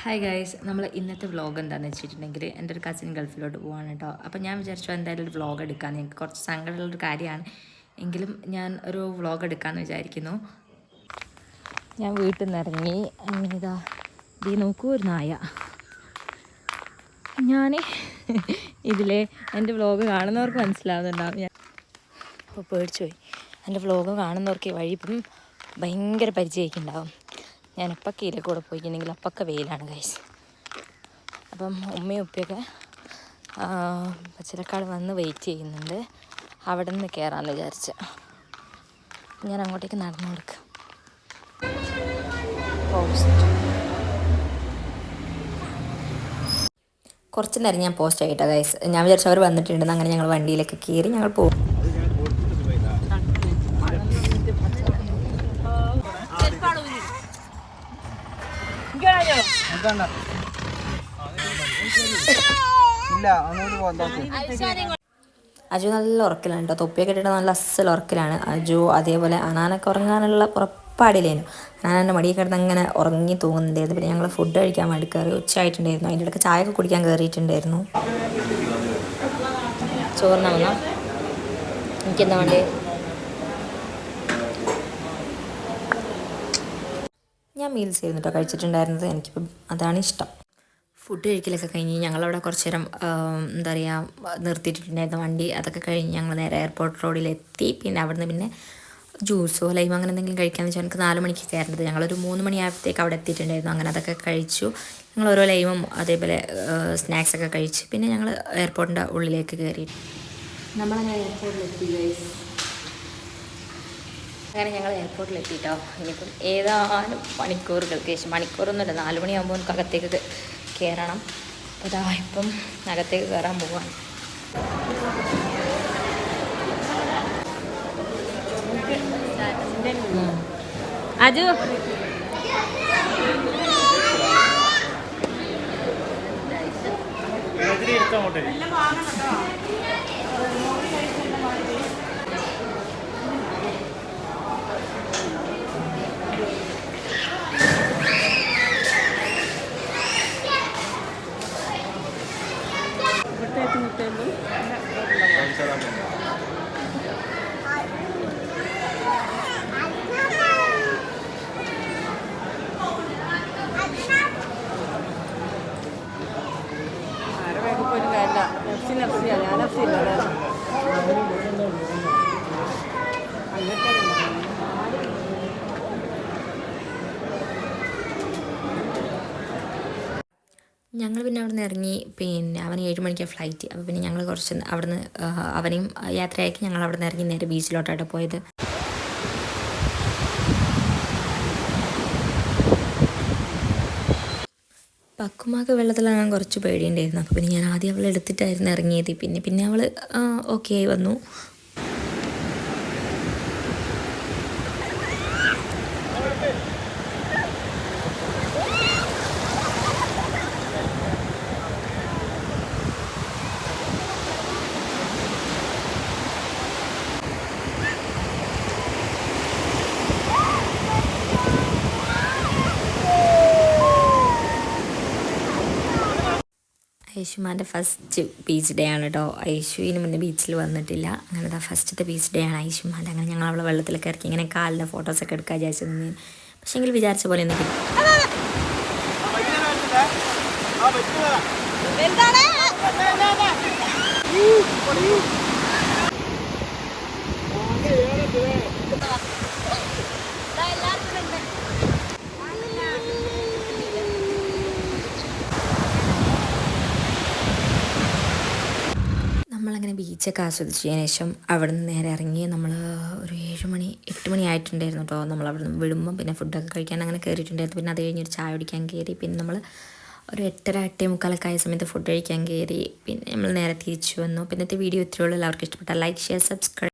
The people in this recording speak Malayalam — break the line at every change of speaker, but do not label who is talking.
ഹായ് ഗൈസ് നമ്മൾ ഇന്നത്തെ വ്ളോഗ് എന്താണെന്ന് വെച്ചിട്ടുണ്ടെങ്കിൽ എന്റെ ഒരു കസിൻ ഗൾഫിലോട്ട് പോവാണ് കേട്ടോ അപ്പോൾ ഞാൻ വിചാരിച്ചു എന്തായാലും ഒരു വ്ളോഗ് എടുക്കാൻ എനിക്ക് കുറച്ച് സങ്കടമുള്ളൊരു കാര്യമാണ്. എങ്കിലും ഞാൻ ഒരു വ്ളോഗ് എടുക്കാമെന്ന് വിചാരിക്കുന്നു. ഞാൻ വീട്ടിൽ നിന്ന് ഇറങ്ങി. അങ്ങനെ ഇതാ ദീ നോക്കൂ ഒരു നായ. ഞാൻ ഇതിലെ എന്റെ വ്ളോഗ് കാണുന്നവർക്ക് മനസ്സിലാവുന്നുണ്ടാവും. ഞാൻ അപ്പോൾ പേടിച്ചു പോയി. എന്റെ വ്ളോഗ് കാണുന്നവർക്ക് വഴി ഇപ്പം ഭയങ്കര പരിചയിക്കുന്നുണ്ടാവും ഞാൻ എപ്പൊക്കെ കൂടെ പോയിട്ടുണ്ടെങ്കിൽ അപ്പൊക്കെ വെയിലാണ് കഴിച്ച് അപ്പം ഉമ്മയും ഉപ്പയൊക്കെ പച്ചിലക്കാട് വന്ന് വെയിറ്റ് ചെയ്യുന്നുണ്ട്. അവിടെ നിന്ന് കയറാമെന്ന് വിചാരിച്ച്. ഞാൻ അങ്ങോട്ടേക്ക് നടന്നു കൊടുക്കാം. കുറച്ച് നേരം ഞാൻ പോസ്റ്റ് ആയിട്ടാണ് ഗൈസ് ഞാൻ വിചാരിച്ചു അവർ വന്നിട്ടുണ്ടെന്ന് അങ്ങനെ ഞങ്ങൾ വണ്ടിയിലൊക്കെ കയറി ഞങ്ങൾ പോകും.
ഇല്ല അങ്ങോട്ട് പോകാൻ
അജു നല്ല ഉറക്കിലാണ് കേട്ടോ. തൊപ്പിയൊക്കെ ഇട്ടിട്ട് നല്ല അസൽ ഉറക്കിലാണ്. അജു അതേപോലെ അനാനൊക്കെ ഉറങ്ങാനുള്ള ഉറപ്പാടില്ലേനു അനാനെ മടിയെ കിടന്ന് അങ്ങനെ ഉറങ്ങി തൂങ്ങുന്നുണ്ടായിരുന്നു. പിന്നെ ഞങ്ങൾ ഫുഡ് കഴിക്കാൻ വേണ്ടി കയറി ഉച്ചയായിട്ടുണ്ടായിരുന്നു. അതിന്റെ ഇടയ്ക്ക് ചായ ഒക്കെ കുടിക്കാൻ കയറിയിട്ടുണ്ടായിരുന്നു ചോറിനാണോ? വന്നാ എനിക്കെന്താ വേണ്ടേ? ഞാൻ മീൽസ് ആയിരുന്നു കേട്ടോ കഴിച്ചിട്ടുണ്ടായിരുന്നത്. എനിക്കിപ്പം അതാണ് ഇഷ്ടം. ഫുഡ് കഴിക്കലൊക്കെ കഴിഞ്ഞ് ഞങ്ങളവിടെ കുറച്ച് നേരം എന്താ പറയുക നിർത്തിയിട്ടുണ്ടായിരുന്ന വണ്ടി. അതൊക്കെ കഴിഞ്ഞ് ഞങ്ങൾ നേരെ എയർപോർട്ട് റോഡിലെത്തി പിന്നെ അവിടുന്ന് പിന്നെ ജ്യൂസോ ലൈമോ അങ്ങനെ എന്തെങ്കിലും കഴിക്കാമെന്ന് വെച്ചാൽ എനിക്ക് നാല് മണിക്ക് കയറേണ്ടത് ഞങ്ങളൊരു മൂന്ന് മണിയായപ്പോഴത്തേക്ക് അവിടെ എത്തിയിട്ടുണ്ടായിരുന്നു. അങ്ങനെ അതൊക്കെ കഴിച്ചു. ഞങ്ങൾ ഓരോ ലൈമും അതേപോലെ സ്നാക്സ് ഒക്കെ കഴിച്ച് പിന്നെ ഞങ്ങൾ എയർപോർട്ടിന്റെ ഉള്ളിലേക്ക് കയറി. നമ്മളങ്ങനെ എയർപോർട്ടിലെത്തി അങ്ങനെ ഞങ്ങൾ എയർപോർട്ടിൽ എത്തിയിട്ടോ ഇനിയിപ്പം ഏതാനും മണിക്കൂറുകൾക്ക് ശേഷം മണിക്കൂറൊന്നുമില്ല നാല് മണിയാകുമ്പോൾ നമുക്ക് അകത്തേക്ക് കയറണം. അപ്പോൾ ഇതാ ഇപ്പം അകത്തേക്ക് കയറാൻ പോവാണ്. അജു. ഞങ്ങൾ പിന്നെ അവിടെ നിന്ന് ഇറങ്ങി പിന്നെ അവന് ഏഴ് മണിക്കാണ് ഫ്ലൈറ്റ് അപ്പോൾ പിന്നെ ഞങ്ങൾ കുറച്ച് അവിടുന്ന് അവനെയും യാത്രയാക്കി ഞങ്ങൾ അവിടെ നിന്ന് ഇറങ്ങി നേരെ ബീച്ചിലോട്ടാണ് പോയത്. പക്കുമാക്ക് വെള്ളത്തിലിറങ്ങാൻ കുറച്ച് പേടിയുണ്ടായിരുന്നു. അപ്പോൾ പിന്നെ ഞാൻ ആദ്യം അവളെ എടുത്തിട്ടായിരുന്നു ഇറങ്ങിയത്. പിന്നെ പിന്നെ അവൾ ഓക്കെ ആയി വന്നു. ഐഷുമാന്റെ ഫസ്റ്റ് ബീച്ച് ഡേ ആണ് കേട്ടോ യേശുവിന് മുന്നേ ബീച്ചിൽ വന്നിട്ടില്ല അങ്ങനെ ഫസ്റ്റത്തെ ബീച്ച് ഡേ ആണ് യേശുമാന്റെ അങ്ങനെ ഞങ്ങൾ അവളെ വെള്ളത്തിലൊക്കെ ഇറക്കി ഇങ്ങനെ കാലിന്റെ ഫോട്ടോസൊക്കെ എടുക്കാൻ വിചാരിച്ചു പക്ഷേ എങ്കിൽ വിചാരിച്ച പോലെ ഒന്നും
എന്താണ്
നമ്മളങ്ങനെ ബീച്ചൊക്കെ ആസ്വദിച്ചതിന് ശേഷം അവിടെ നിന്ന് നേരെ ഇറങ്ങി നമ്മൾ ഒരു ഏഴ് മണി എട്ട് മണി ആയിട്ടുണ്ടായിരുന്നു കേട്ടോ നമ്മൾ അവിടെ നിന്ന് വിടുമ്പം പിന്നെ ഫുഡൊക്കെ കഴിക്കാൻ അങ്ങനെ കയറിയിട്ടുണ്ടായിരുന്നു പിന്നെ അത് കഴിഞ്ഞൊരു ചായ കുടിക്കാൻ കയറി പിന്നെ നമ്മൾ ഒരു എട്ടര എട്ടേ മുക്കാലൊക്കെ ആയ സമയത്ത് ഫുഡ് കഴിക്കാൻ കയറി പിന്നെ നമ്മൾ നേരെ തിരിച്ചു വന്നു. പിന്നത്തെ വീഡിയോ ഇത്രയുള്ളൂ എല്ലാവർക്കും ഇഷ്ടപ്പെട്ട ലൈക്ക് ഷെയർ സബ്സ്ക്രൈബ്